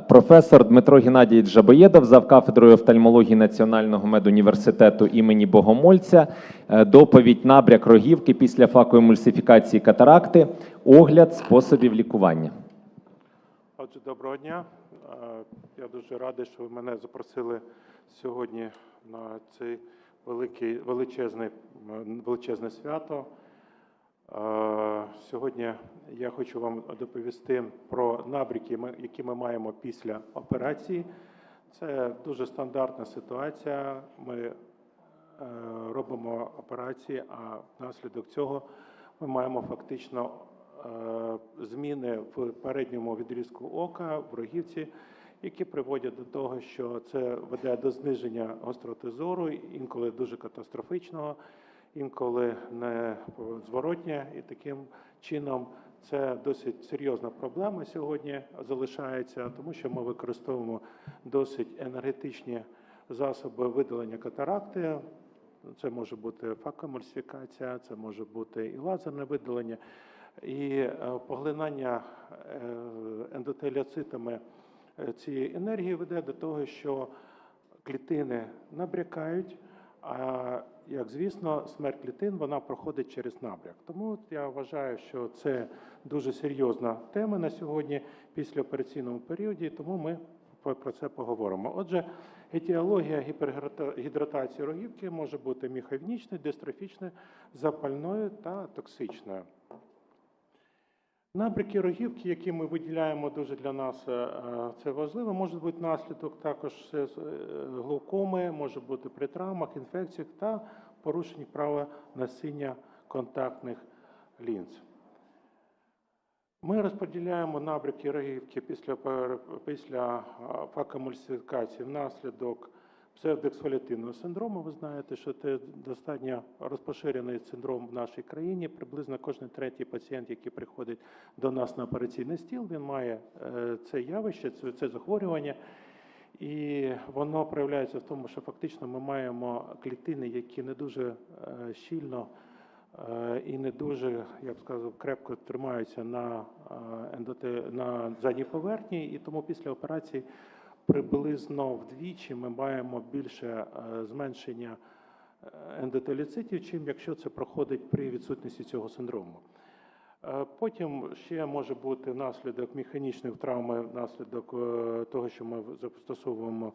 Професор Дмитро Геннадійович Жабоєдов, завкафедрою офтальмології Національного медуніверситету імені Богомольця. Е, Доповідь набряк рогівки після факоемульсифікації катаракти, огляд способів лікування. Отже, доброго дня. Е, Я дуже радий, що ви мене запросили сьогодні на цей великий, величезний, величезне свято. Сьогодні я хочу вам доповісти про набряки, ми- які ми маємо після операції. Це дуже стандартна ситуація. Ми е, робимо операції, а внаслідок цього ми маємо фактично е, зміни в передньому відрізку ока, в рогівці, які приводять до того, що це веде до зниження гостроти зору, інколи дуже катастрофічного, інколи не зворотня, і таким чином це досить серйозна проблема сьогодні залишається, тому що ми використовуємо досить енергетичні засоби видалення катаракти. Це може бути факоемульсифікація, це може бути і лазерне видалення, і е, поглинання е, ендотеліоцитами е, цієї енергії веде до того, що клітини набрякають. А як звісно, смерть клітин вона проходить через набряк. Тому я вважаю, що це дуже серйозна тема на сьогодні після операційному періоді. Тому ми про це поговоримо. Отже, етіологія гіпергідратації рогівки може бути міхавнічною, дистрофічною, запальною та токсичною. Набряки рогівки, які ми виділяємо дуже для нас, е, е, це важливо, може бути наслідок також е, глаукоми, може бути при травмах, інфекціях та порушенні права носіння контактних лінз. Ми розподіляємо набряки рогівки після, після а, факоемульсифікації внаслідок псевдоексфоліативного синдрому. Ви знаєте, що це достатньо розпоширений синдром в нашій країні. Приблизно кожен третій пацієнт, який приходить до нас на операційний стіл, він має е, це явище, це, захворювання. І воно проявляється в тому, що фактично ми маємо клітини, які не дуже е, щільно е, і не дуже, я б сказав, крепко тримаються на, ендоте... на задній поверхні, і тому після операції приблизно вдвічі ми маємо більше е, зменшення е, ендотеліцитів, чим якщо це проходить при відсутності цього синдрому. Е, Потім ще може бути внаслідок механічних травм, внаслідок того, що ми застосовуємо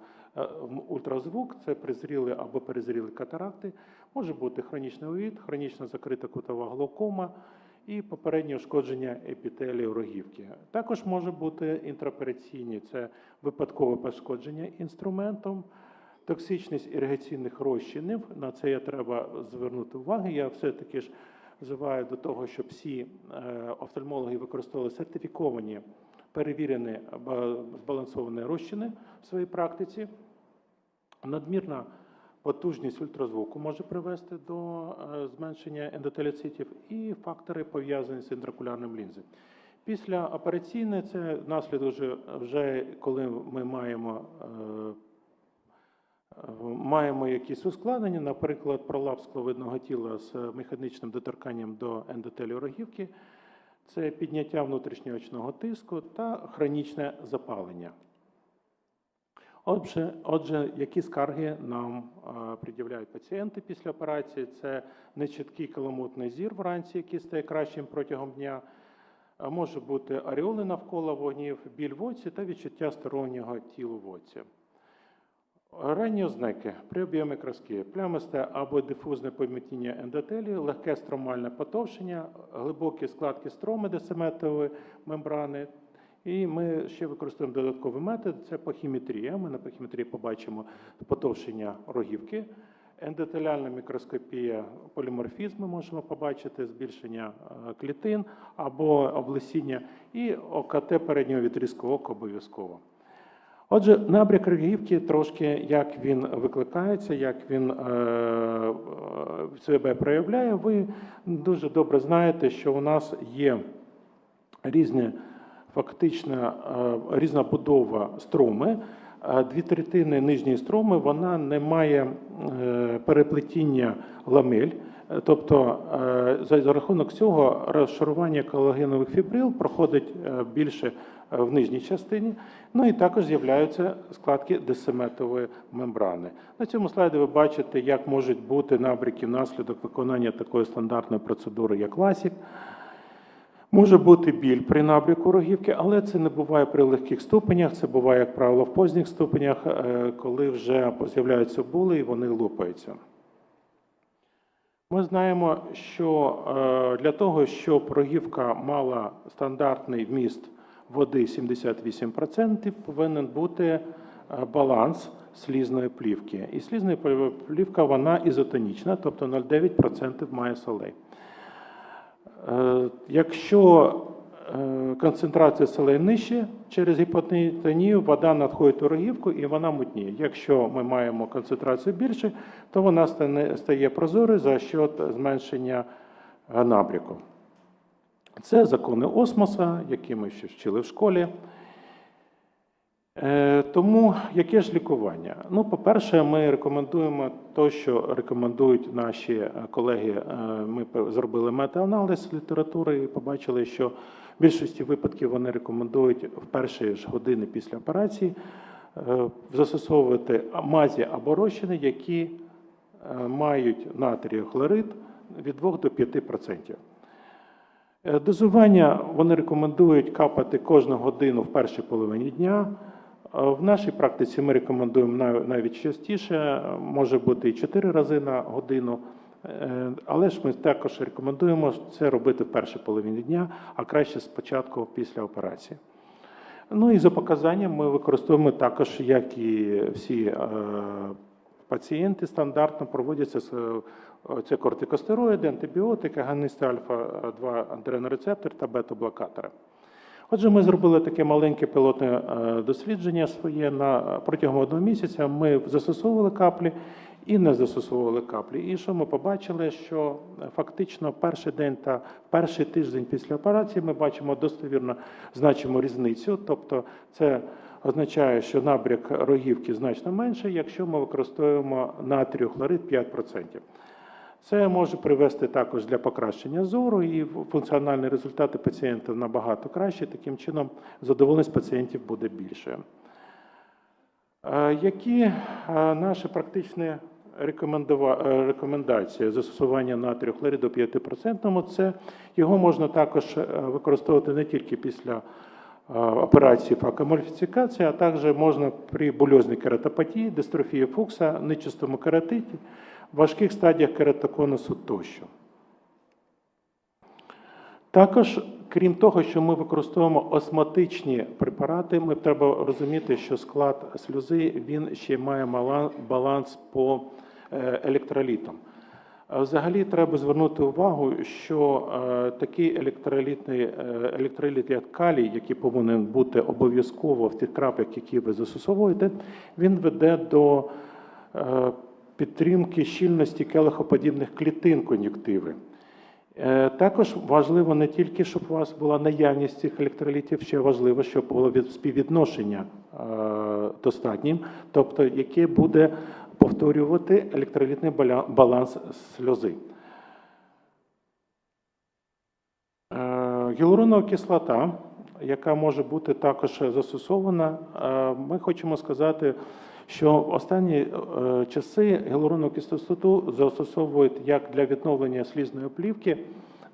ультразвук, це призріли або перезріли катаракти, може бути хронічний овід, хронічно закрита кутова глаукома і попереднє ушкодження епітелію рогівки. Також може бути інтраопераційні, це випадкове пошкодження інструментом, токсичність іригаційних розчинів. На це я треба звернути увагу. Я все-таки ж взиваю до того, щоб всі е, офтальмологи використовували сертифіковані, перевірені ба- збалансовані розчини в своїй практиці. Надмірна потужність ультразвуку може привести до е, зменшення ендотеліцитів і фактори пов'язані з інтракулярним лінзом. Після операційне це наслідок вже, вже коли ми маємо е, Е, Маємо якісь ускладнення, наприклад, пролапс скловидного тіла з механічним доторканням до ендотелію рогівки, це підняття внутрішньоочного тиску та хронічне запалення. Отже, отже, які скарги нам пред'являють пацієнти після операції? Це нечіткий каламутний зір вранці, який стає кращим протягом дня. Може бути аріоли навколо вогнів, біль в оці та відчуття стороннього тілу в оці. Ранні ознаки при біомікроскопії, плямисте або дифузне помітіння ендотелію, легке стромальне потовщення, глибокі складки строми десиметрової мембрани. І ми ще використовуємо додатковий метод це похіметрія. Ми на похіметрії побачимо потовщення рогівки. Ендотеліальна мікроскопія, поліморфізм ми можемо побачити, збільшення е, клітин або облесіння, і ОКТ переднього відрізку ока обов'язково. Отже, набряк рогівки трошки як він викликається, як він е, себе проявляє. Ви дуже добре знаєте, що у нас є різні фактично е, різна будова строми. Е, Дві третини нижньої строми вона не має е, переплетіння ламель. Тобто за, рахунок цього розшарування колагенових фібрил проходить більше в нижній частині, ну і також з'являються складки десиметової мембрани. На цьому слайді ви бачите, як можуть бути набряки внаслідок виконання такої стандартної процедури, як ласік. Може бути біль при набряку рогівки, але це не буває при легких ступенях, це буває, як правило, в поздніх ступенях, е, коли вже з'являються були і вони лопаються. Ми знаємо, що е, для того, щоб рогівка мала стандартний вміст води 78%, повинен бути е, баланс слізної плівки. І слізна плівка вона ізотонічна, тобто 0,9% має солей. Е, Якщо е, концентрація солей нижче через гіпотонію, вода надходить у рогівку і вона мутніє. Якщо ми маємо концентрацію більше, то вона стає прозорою за счет зменшення набріку. Це закони осмоса, які ми ще вчили в школі. Е, Тому яке ж лікування? Ну, по-перше, ми рекомендуємо те, що рекомендують наші е, колеги. Е, Ми зробили метааналіз літератури і побачили, що в більшості випадків вони рекомендують в перші ж години після операції застосовувати мазі або розчини, які мають натрію хлорид від 2 до 5%. Е, Дозування вони рекомендують капати кожну годину в першій половині дня. В нашій практиці ми рекомендуємо навіть частіше, може бути і 4 рази на годину. Е, Але ж ми також рекомендуємо це робити в першій половині дня, а краще спочатку після операції. Ну і за показанням ми використовуємо також, як і всі е, пацієнти стандартно проводяться це кортикостероїди, антибіотики, агоністи альфа-2 антренорецептор та бета-блокатори. Отже, ми зробили таке маленьке пілотне е, дослідження своє на протягом одного місяця. Ми застосовували каплі і не застосовували каплі. І що ми побачили, що е, фактично перший день та перший тиждень після операції ми бачимо достовірно значимо різницю. Тобто, це означає, що набряк рогівки значно менший, якщо ми використовуємо натрію хлорид 5%. Це може привести також для покращення зору, і функціональні результати пацієнтів набагато краще. Таким чином, задоволеність пацієнтів буде більше. Е, Які е, наші практичні е, рекомендації застосування натрію хлориду 5%? Це його можна також використовувати не тільки після операції факомольфікації, а також можна при бульозній кератопатії, дистрофії фукса, нечистому кератиті, важких стадіях кератоконусу тощо. Також, крім того, що ми використовуємо осмотичні препарати, ми треба розуміти, що склад сльози він ще має баланс по е, електролітам. Взагалі треба звернути увагу, що е, такий електролітний е, електроліт, як калій, який повинен бути обов'язково в тих краплях, які ви застосовуєте, він веде до підтримки щільності келихоподібних клітин кон'юктиви. Е, Також важливо не тільки, щоб у вас була наявність цих електролітів, ще важливо, щоб було співвідношення е, достатнім, тобто яке буде повторювати електролітний баланс сльози. Е, Гіалуронова кислота, яка може бути також застосована, ми хочемо сказати, що в останні е, часи гіалуронову кислоту застосовують як для відновлення слізної плівки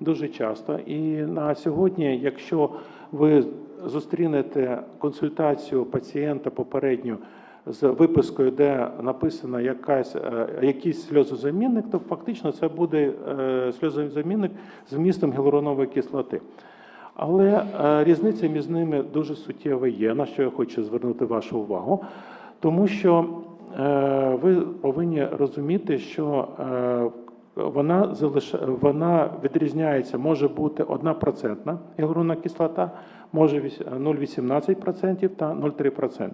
дуже часто. І на сьогодні, якщо ви зустрінете консультацію пацієнта попередню з випискою, де написано якась, е, якийсь сльозозамінник, то фактично це буде е, сльозозамінник з вмістом гіалуронової кислоти. Але різниця між ними дуже суттєва є, на що я хочу звернути вашу увагу, тому що е, ви повинні розуміти, що е, вона залиш... вона відрізняється, може бути 1% гіалуронна кислота, може 0,18% та 0,3%.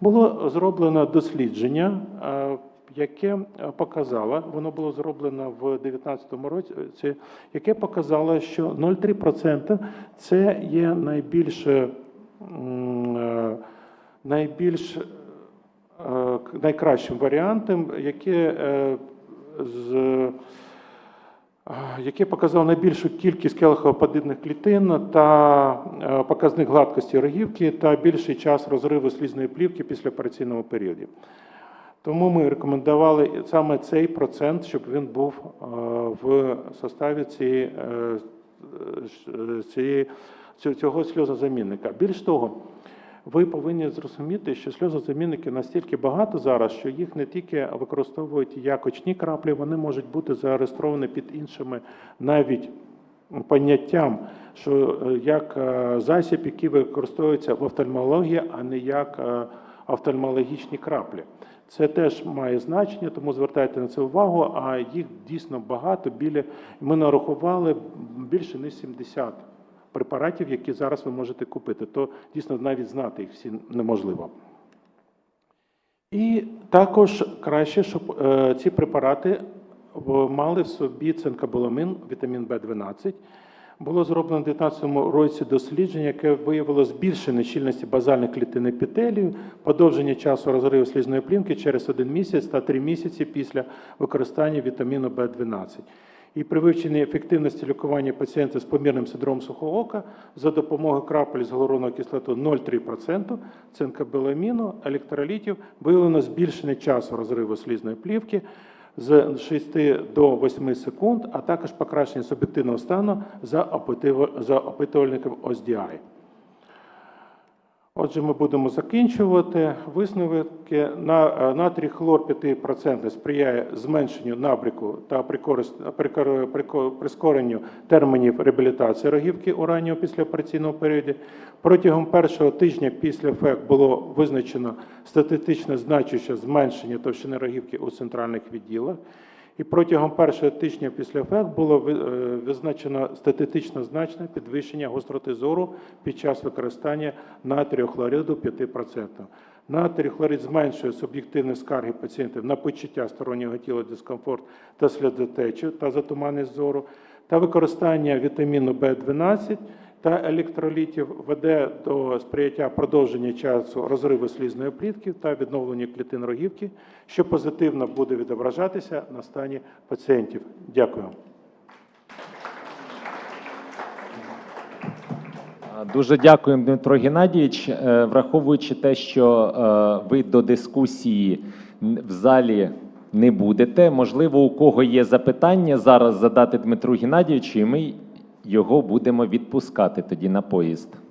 Було зроблено дослідження, е, яке показало, воно було зроблено в 2019 році, яке показало, що 0,3% це є найбільш, е, м, е, найбільш найкращим варіантом, яке е, з яке показало найбільшу кількість келихоподібних клітин та е, показник гладкості рогівки та більший час розриву слізної плівки після операційного періоду. Тому ми рекомендували саме цей процент, щоб він був е, в составі цієї, е, е, цього сльозозамінника. Більш того, ви повинні зрозуміти, що сльозозамінники настільки багато зараз, що їх не тільки використовують як очні краплі, вони можуть бути зареєстровані під іншими навіть поняттям, що е, як е, засіб, який використовується в офтальмології, а не як е, офтальмологічні краплі. Це теж має значення, тому звертайте на це увагу. А їх дійсно багато. Біля ми нарахували більше ніж 70 препаратів, які зараз ви можете купити. То дійсно навіть знати їх всі неможливо. І також краще, щоб е, ці препарати мали в собі цинкобаламин, вітамін В12. Було зроблено в 2019 році дослідження, яке виявило збільшення щільності базальних клітин епітелію, подовження часу розриву слізної плівки через один місяць та три місяці після використання вітаміну В12. І при вивченні ефективності лікування пацієнта з помірним синдромом сухого ока за допомогою крапель з гіалуроновою кислотою 0,3%, цинкабеламіну, електролітів виявлено збільшення часу розриву слізної плівки з 6 до 8 секунд, а також покращення суб'єктивного стану за опитувальником OSDI. Отже, ми будемо закінчувати. Висновки на е, натрій хлор 5% сприяє зменшенню набряку та прискоренню термінів реабілітації рогівки у ранньому післяопераційному періоді. Протягом першого тижня після ФЕК було визначено статистично значуще зменшення товщини рогівки у центральних відділах. І протягом першого тижня після ФЕК було е, визначено статистично значне підвищення гостроти зору під час використання натрію хлориду 5%. Натрій хлорид зменшує суб'єктивні скарги пацієнтів на почуття стороннього тіла, дискомфорт та сльозотечу та затуманність зору, та використання вітаміну В12 та електролітів веде до сприяття продовження часу розриву слізної плітки та відновлення клітин рогівки, що позитивно буде відображатися на стані пацієнтів. Дякую. Дуже дякуємо, Дмитро Геннадійович. Е, Враховуючи те, що е, ви до дискусії в залі не будете, можливо, у кого є запитання зараз задати Дмитру Геннадійовичу, і ми його будемо відпускати тоді на поїзд.